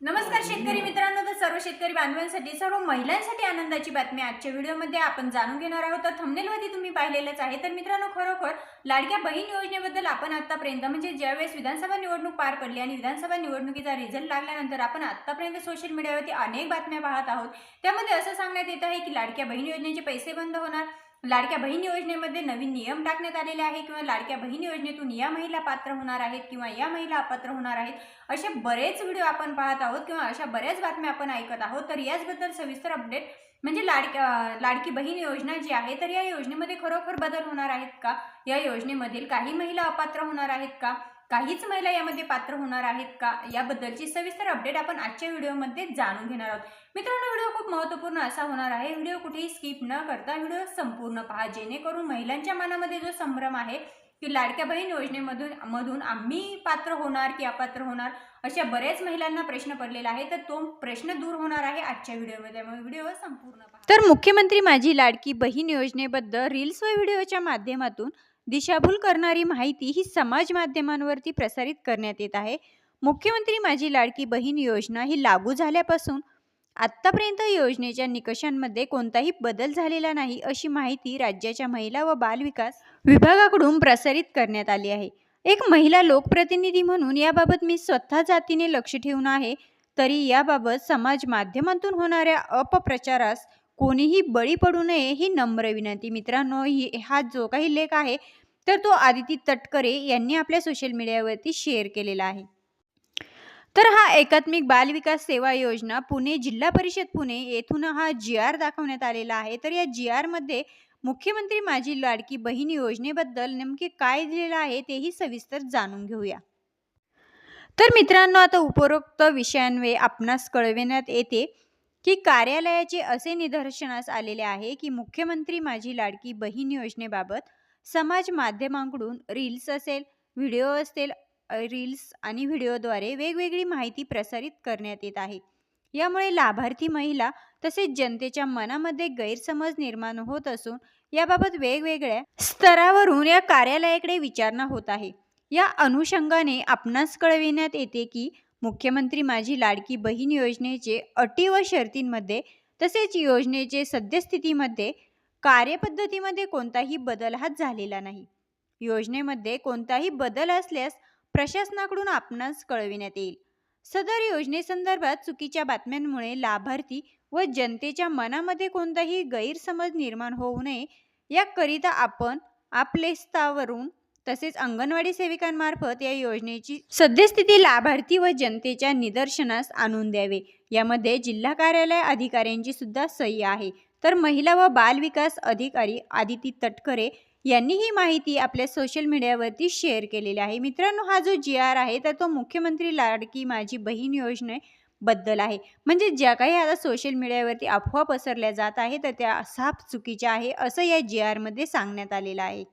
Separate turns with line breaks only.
नमस्कार शेतकरी मित्रांनो तर सर्व शेतकरी बांधवांसाठी सर्व महिलांसाठी आनंदाची बातमी आजच्या व्हिडिओमध्ये आपण जाणून घेणार आहोत. तर थंबनेलवरती तुम्ही पाहिलेलंच आहे. तर मित्रांनो खरोखर लाडक्या बहीण योजनेबद्दल आपण आतापर्यंत म्हणजे ज्यावेळेस विधानसभा निवडणूक पार पडली आणि विधानसभा निवडणुकीचा रिझल्ट लागल्यानंतर आपण आतापर्यंत सोशल मीडियावरती अनेक बातम्या पाहत आहोत. त्यामध्ये असं सांगण्यात येत आहे की लाडक्या बहीण योजनेचे पैसे बंद होणार. लाडक्या बहीण योजनेमध्ये नवीन नियम टाकण्यात आलेले आहे किंवा लाडक्या बहीण योजनेतून या महिला पात्र होणार आहेत किंवा या महिला अपात्र होणार आहेत असे बरेच व्हिडिओ आपण पाहत आहोत किंवा अशा बऱ्याच बातम्या आपण ऐकत आहोत. तर याचबद्दल सविस्तर अपडेट म्हणजे लाडक्या लाडकी बहीण योजना जी आहे तर या योजनेमध्ये खरोखर बदल होणार आहेत का? या योजनेमधील काही महिला अपात्र होणार आहेत का? काहीच महिला यामध्ये पात्र होणार आहेत का? याबद्दलची सविस्तर अपडेट आपण आजच्या व्हिडिओमध्ये जाणून घेणार आहोत. मित्रांनो व्हिडिओ खूप महत्त्वपूर्ण असा होणार आहे. व्हिडिओ कुठेही स्किप न करता व्हिडिओ संपूर्ण पहा. जेणेकरून महिलांच्या मनामध्ये जो संभ्रम आहे की लाडक्या बहीण योजनेमधून मधून आम्ही पात्र होणार की अपात्र होणार अशा बऱ्याच महिलांना प्रश्न पडलेला आहे. तर तो प्रश्न दूर होणार आहे आजच्या व्हिडिओमध्ये. त्यामुळे व्हिडिओ संपूर्ण
तर मुख्यमंत्री माझी लाडकी बहीण योजनेबद्दल रील्स व व्हिडिओच्या माध्यमातून दिशाभूल करणारी माहिती ही समाज माध्यमांवरती प्रसारित करण्यात येत आहे. मुख्यमंत्री माझी लाडकी बहीण योजना ही लागू झाल्यापासून आत्तापर्यंत योजनेच्या निकषांमध्ये कोणताही बदल झालेला नाही अशी माहिती राज्याच्या महिला व बालविकास विभागाकडून प्रसारित करण्यात आली आहे. एक महिला लोकप्रतिनिधी म्हणून याबाबत मी स्वतः जातीने लक्ष ठेवून आहे तरी याबाबत समाज माध्यमातून होणाऱ्या अपप्रचारास कोणीही बळी पडू नये ही नम्र विनंती. मित्रांनो ही हा जो काही लेख आहे तर तो आदिती तटकरे यांनी आपल्या सोशल मीडियावरती शेअर केलेला आहे. तर हा एकात्मिक बालविकास सेवा योजना पुणे जिल्हा परिषद पुणे येथून हा जी आर दाखवण्यात आलेला आहे. तर या जी आरमध्ये मुख्यमंत्री माझी लाडकी बहीण योजनेबद्दल नेमके काय दिलेलं आहे तेही सविस्तर जाणून घेऊया. तर मित्रांनो आता उपरोक्त विषयांवे आपणास कळविण्यात येते. की कार्यालयाचे असे निदर्शनास आलेले आहे की मुख्यमंत्री माझी लाडकी बहीण योजनेबाबत समाज माध्यमांकडून रील्स असेल व्हिडिओ असतील रील्स आणि व्हिडिओद्वारे वेगवेगळी माहिती प्रसारित करण्यात येत आहे. यामुळे लाभार्थी महिला तसेच जनतेच्या मनामध्ये गैरसमज निर्माण होत असून याबाबत वेगवेगळ्या स्तरावरून या कार्यालयाकडे विचारणा होत आहे. या अनुषंगाने आपणास कळविण्यात येते की मुख्यमंत्री माझी लाडकी बहीण योजनेचे अटी व शर्तींमध्ये तसेच योजनेचे सद्यस्थितीमध्ये कार्यपद्धतीमध्ये कोणताही बदल हा झालेला नाही. योजनेमध्ये कोणताही बदल असल्यास प्रशासनाकडून आपणास कळविण्यात येईल. सदर योजनेसंदर्भात चुकीच्या बातम्यांमुळे लाभार्थी व जनतेच्या मनामध्ये कोणताही गैरसमज निर्माण होऊ नये याकरिता आपण आपले स्तरावरून तसेच अंगणवाडी सेविकांमार्फत या योजनेची सद्यस्थिती लाभार्थी व जनतेच्या निदर्शनास आणून द्यावे. यामध्ये जिल्हा कार्यालय अधिकाऱ्यांची सुद्धा सही आहे. तर महिला व बाल विकास अधिकारी आदिती तटकरे यांनी ही माहिती आपल्या सोशल मीडियावरती शेअर केलेली आहे. मित्रांनो हा जो जी आर आहे तर तो मुख्यमंत्री लाडकी माझी बहीण योजनेबद्दल आहे. म्हणजे ज्या काही आता सोशल मीडियावरती अफवा पसरल्या जात आहे तर त्या साफ चुकीच्या आहे असं या जी आरमध्ये सांगण्यात आलेलं आहे.